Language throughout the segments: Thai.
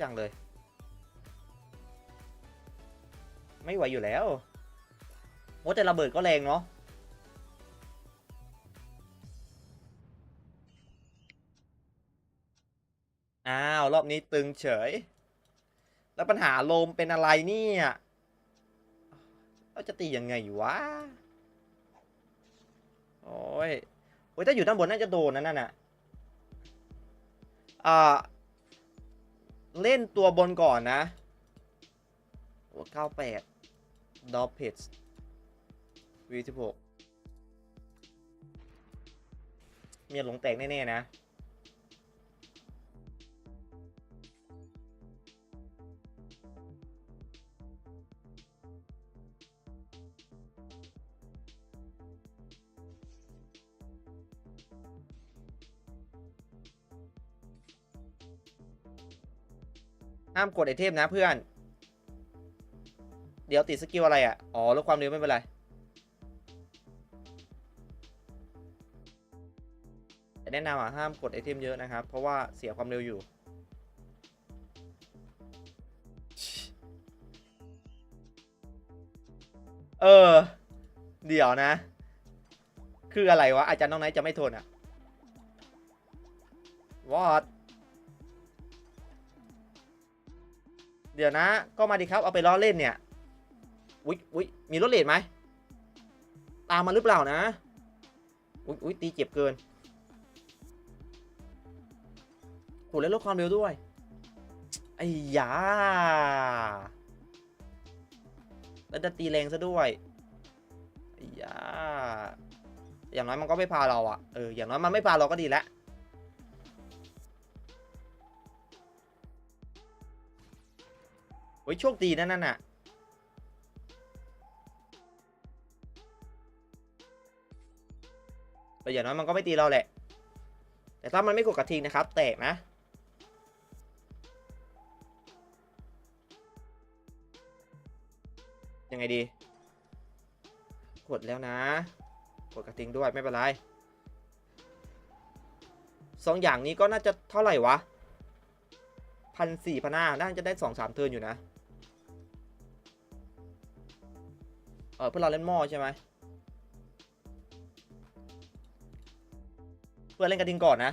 จังเลย ไม่ไหวอยู่แล้วโอ้แต่ระเบิดก็แรงเนาะอ้าว รอบนี้ตึงเฉย แล้วปัญหาลมเป็นอะไรเนี่ยเราจะตียังไงวะ โอ้ย โอ้ยถ้าอยู่ด้านบนน่าจะโดนนะนั่นน่ะ อ่า เล่นตัวบนก่อนนะหัวเก้าแปดดอปเพจวีสิบหกเมียหลงแตกแน่ ๆ นะ ห้ามกดไอเทมนะเพื่อน เดี๋ยวติดสกิลอะไรอะ อ๋อลดความเร็วไม่เป็นไร แนะนำอะห้ามกดไอเทมเยอะนะครับ เพราะว่าเสียความเร็วอยู่ เออ เดี๋ยวนะ คืออะไรวะ อาจารย์น้องไนท์จะไม่ทนอะ what เดี๋ยวนะ ก็มาดีครับ เอาไปล้อเล่นเนี่ยอุ๊ยอุ๊ยมีรถเลดไหม ตามมาหรือเปล่านะ อุ๊ยอุ๊ยตีเจ็บเกินโหแล้วลดความเร็วด้วย ไอ้ยาแล้วจะตีแรงซะด้วยไอ้ยาอย่างน้อยมันก็ไม่พาเราอะเออ อย่างน้อยมันไม่พาเราก็ดีแล้ว โอ้ยโชคดีนะนั่นน่ะแต่อย่างน้อยมันก็ไม่ตีเราแหละ แต่ถ้ามันไม่กดกระทิงนะครับ แตกนะ ยังไงดี กดแล้วนะ กดกระทิงด้วยไม่เป็นไรสองอย่างนี้ก็น่าจะเท่าไหร่วะพันสี่พันห้าน่าจะได้สองสามเทิร์นอยู่นะ เออเพื่อเราเล่นหม้อใช่ไหมเพื่อเล่นกระทิงก่อนนะ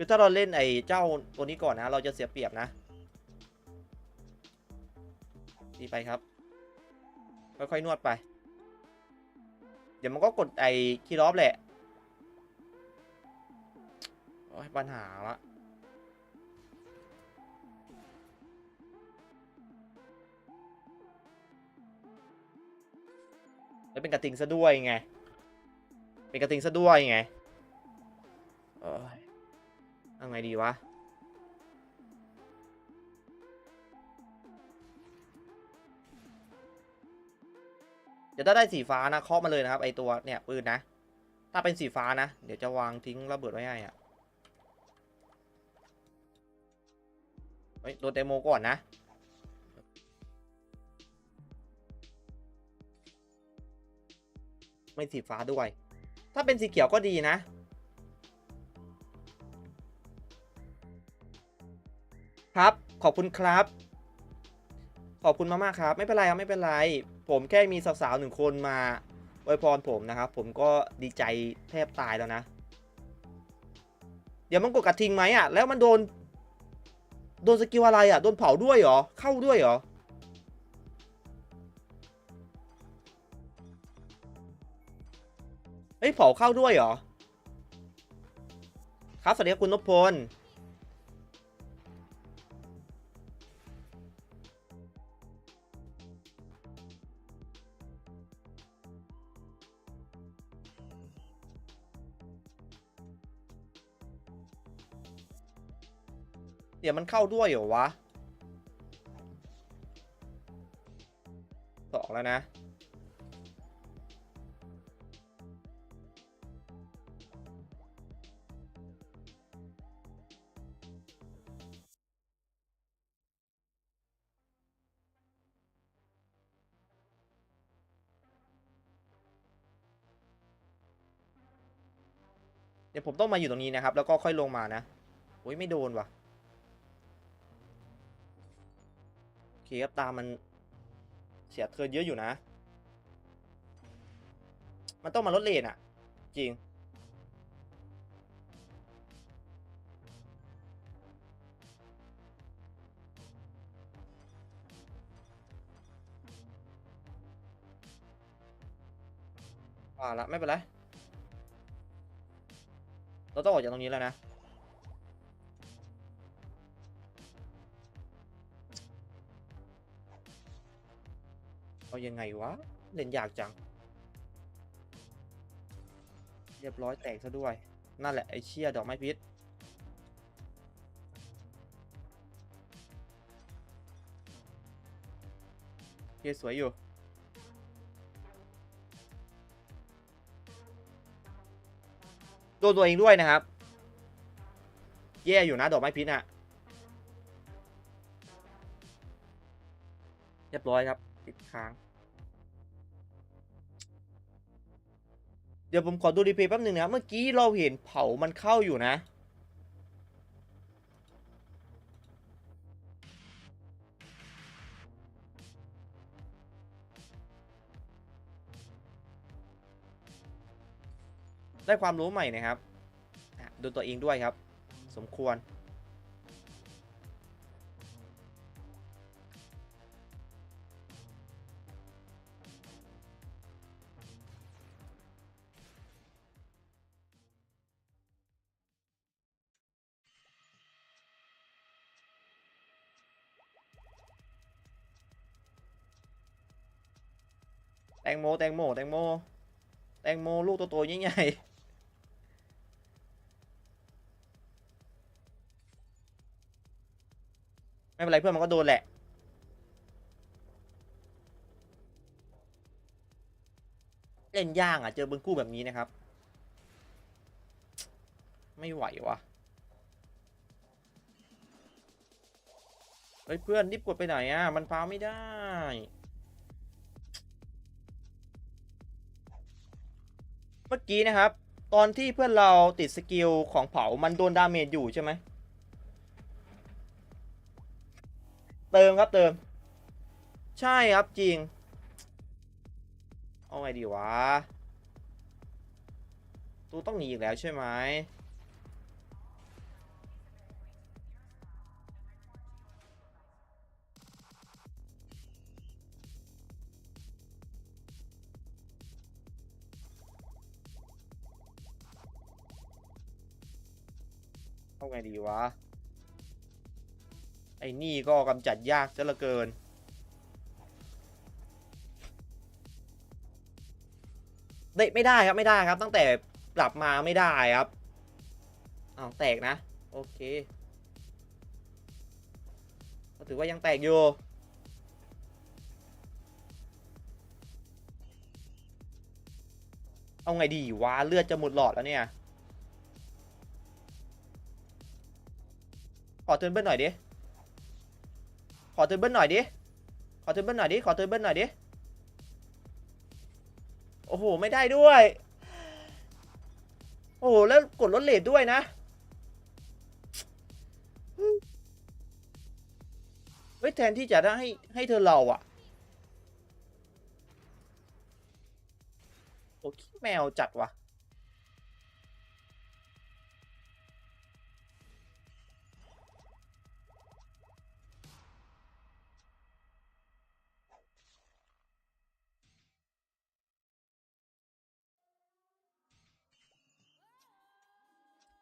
คือถ้าเราเล่นไอ้เจ้าตัวนี้ก่อนนะ เราจะเสียเปรียบนะ ดีไปครับ ค่อยๆนวดไป เดี๋ยวมันก็กดไอ้คีย์ล็อบแหละโอ้ยปัญหาละแล้วเป็นกระติงซะด้วยไง เป็นกระติงซะด้วยไงโอ้ยเอาไงดีวะ ดี๋ยวถ้าได้สีฟ้านะเคาะมาเลยนะครับไอตัวเนี่ยปืนนะ ถ้าเป็นสีฟ้านะ เดี๋ยวจะวางทิ้งระเบิดไว้ให้อะเฮ้ยโดนเดโมก่อนนะไม่สีฟ้าด้วย ถ้าเป็นสีเขียวก็ดีนะ ครับ ขอบคุณครับ อบคุณมากๆครับ ไม่เป็นไรครับไม่เป็นไร ผมแค่มีสาวๆหนึ่งคนมาอวยพรผมนะครับ ผมก็ดีใจแทบตายแล้วนะ เดี๋ยวมันกดกระทิงไหมอะ แล้วมันโดน โดนสกิลอะไรอะ โดนเผาด้วยเหรอ เข้าด้วยเหรอเฮ้ยเผาเข้าด้วยเหรอ ครับสวัสดีครับคุณนพพล เดี๋ยวมันเข้าด้วยเหรอวะสองแล้วนะเดี๋ยวผมต้องมาอยู่ตรงนี้นะครับ แล้วก็ค่อยลงมานะ โอ้ยไม่โดนว่ะ เคครับตามมันเสียเทิร์นเยอะอยู่นะ มันต้องมาลดเลนอะจริงอ่าละไม่เป็นไร เราต้องออกจากตรงนี้แล้วนะ เอายังไงวะ เล่นยากจัง เรียบร้อยแตกซะด้วย นั่นแหละไอเชี่ยดอกไม้พิษเคสวยอยู่โดนตัวเองด้วยนะครับ แย่อยู่นะดอกไม้พิษอะเรียบร้อยครับ ค้าง เดี๋ยวผมขอดูรีเพย์แป๊บหนึ่งนะ เมื่อกี้เราเห็นเผามันเข้าอยู่นะ ได้ความรู้ใหม่นะครับ ดูตัวเองด้วยครับ สมควร งโมแตงโมแตงโมแตงโมลูกโตๆใหญ่ๆไม่เป็นไรเพื่อนมันก็โดนแหละเล่นยางอะ เจอบนคู่แบบนี้นะครับ ไม่ไหววะเฮ้ยเพื่อนรีบกดไปไหนอะ มันฟ้าไม่ได้ เมื่อกี้นะครับ ตอนที่เพื่อนเราติดสกิลของเผามันโดนดาเมจอยู่ใช่ไหม เติมครับเติม ใช่ครับจริง เอาไงดีวะ ตูต้องหนีอีกแล้วใช่ไหม งดีวะ ไอ้นี่ก็กำจัดยากซะเหลือเกิน ได้ไม่ได้ครับไม่ได้ครับ ตั้งแต่ปรับมาไม่ได้ครับอ้าวแตกนะ โอเคก็ถือว่ายังแตกอยู่เอาไงดีวะเลือดจะหมดหลอดแล้วเนี่ย ขอเทิร์นเบิ้ลหน่อยดิ ขอเทิร์นเบิ้ลหน่อยดิ ขอเทิร์นเบิ้ลหน่อยดิ ขอเทิร์นเบิ้ลหน่อยดิ โอ้โห ไม่ได้ด้วย โอ้โห แล้วกดลดเลทด้วยนะ เฮ้ย แทนที่จะได้ให้ให้เธอเราอะโอ้ขี้แมวจัดว่ะ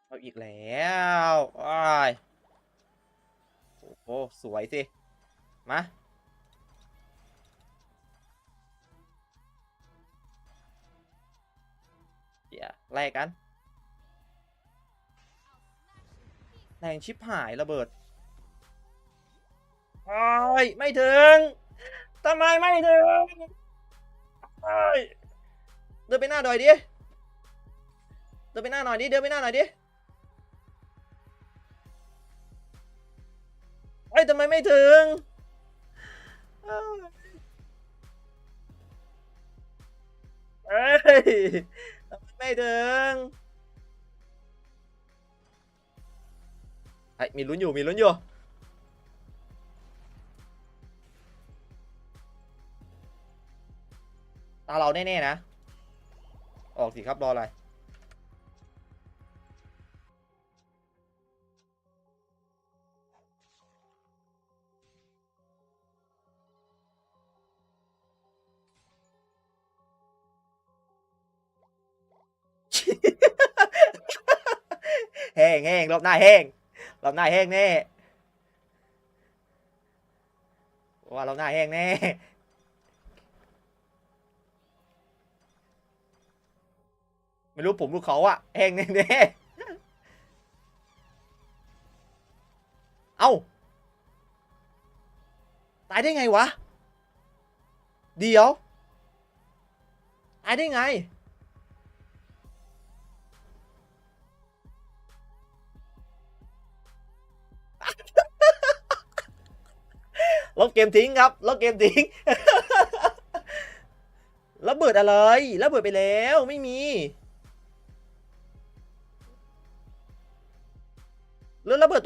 เอาอีกแล้วอ้ายโอ้โหสวยสิ มา เดี๋ยวแลกกัน แรงชิปหายระเบิดโอ้ยไม่ถึงทำไมไม่ถึงโอ้ยเดินไปหน้าหน่อยดิ เดินไปหน้าหน่อยดิ เดินไปหน้าหน่อยดิ อ้ยทำไมไม่ถึง เอ้ยทำไมไม่ถึงไอ้มีลุ้นอยู่ มีลุ้นอยู่ ตาเราแน่ ๆ นะ ออกสิครับ รออะไร แห้งแห้งรอบหน้าแห้งรอบหน้าแห้งแน่ว่ารอบหน้าแห้งแน่ไม่รู้ผมรู้เขาอะแห้งแน่แน่เอ้า ตายได้ไงวะ เดี๋ยว ตายได้ไง บเกมทิ้งครับลบเกมทิ้งระเบิดอะไรระเบิดไปแล้วไม่มีแล้วระเบิดตัว